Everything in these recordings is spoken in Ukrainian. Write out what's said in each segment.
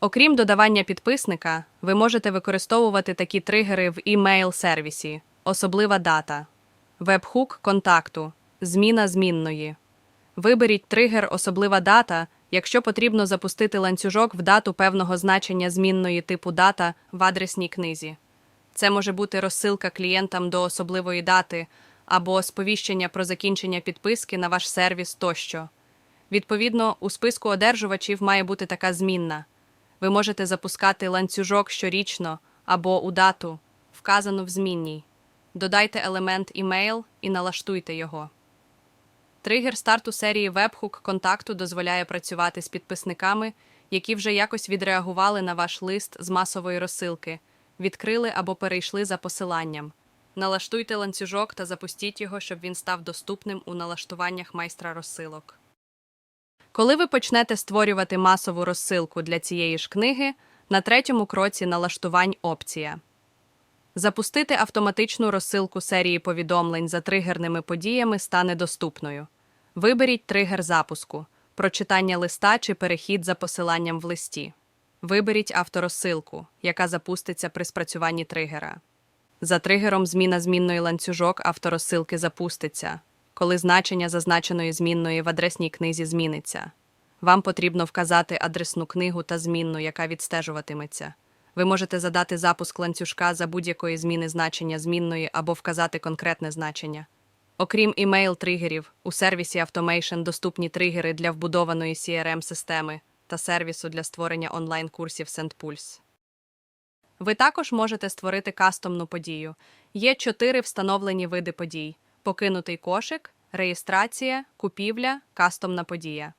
Окрім додавання підписника, ви можете використовувати такі тригери в імейл-сервісі, особлива дата, веб-хук контакту, зміна змінної. Виберіть тригер особлива дата, якщо потрібно запустити ланцюжок в дату певного значення змінної типу дата в адресній книзі. Це може бути розсилка клієнтам до особливої дати або сповіщення про закінчення підписки на ваш сервіс тощо. Відповідно, у списку одержувачів має бути така змінна. Ви можете запускати ланцюжок щорічно або у дату, вказану в змінній. Додайте елемент імейл і налаштуйте його. Тригер старту серії Webhook контакту дозволяє працювати з підписниками, які вже якось відреагували на ваш лист з масової розсилки, відкрили або перейшли за посиланням. Налаштуйте ланцюжок та запустіть його, щоб він став доступним у налаштуваннях майстра розсилок. Коли ви почнете створювати масову розсилку для цієї ж книги, на третьому кроці налаштувань опція. Запустити автоматичну розсилку серії повідомлень за тригерними подіями стане доступною. Виберіть тригер запуску, прочитання листа чи перехід за посиланням в листі. Виберіть авторозсилку, яка запуститься при спрацюванні тригера. За тригером зміна змінної ланцюжок авторозсилки запуститься, коли значення зазначеної змінної в адресній книзі зміниться. Вам потрібно вказати адресну книгу та змінну, яка відстежуватиметься. Ви можете задати запуск ланцюжка за будь-якої зміни значення змінної або вказати конкретне значення. Окрім імейл-тригерів, у сервісі Automation доступні тригери для вбудованої CRM-системи та сервісу для створення онлайн-курсів SendPulse. Ви також можете створити кастомну подію. Є чотири встановлені види подій: покинутий кошик, реєстрація, купівля, кастомна подія.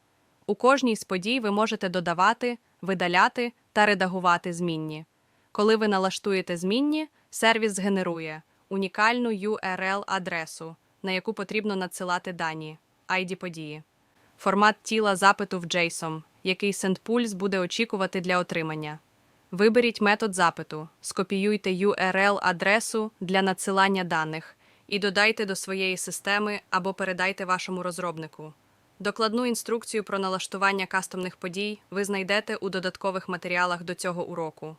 У кожній з подій ви можете додавати, видаляти та редагувати змінні. Коли ви налаштуєте змінні, сервіс згенерує унікальну URL-адресу, на яку потрібно надсилати дані, ID події, формат тіла запиту в JSON, який SendPulse буде очікувати для отримання. Виберіть метод запиту, скопіюйте URL-адресу для надсилання даних і додайте до своєї системи або передайте вашому розробнику. Докладну інструкцію про налаштування кастомних подій ви знайдете у додаткових матеріалах до цього уроку.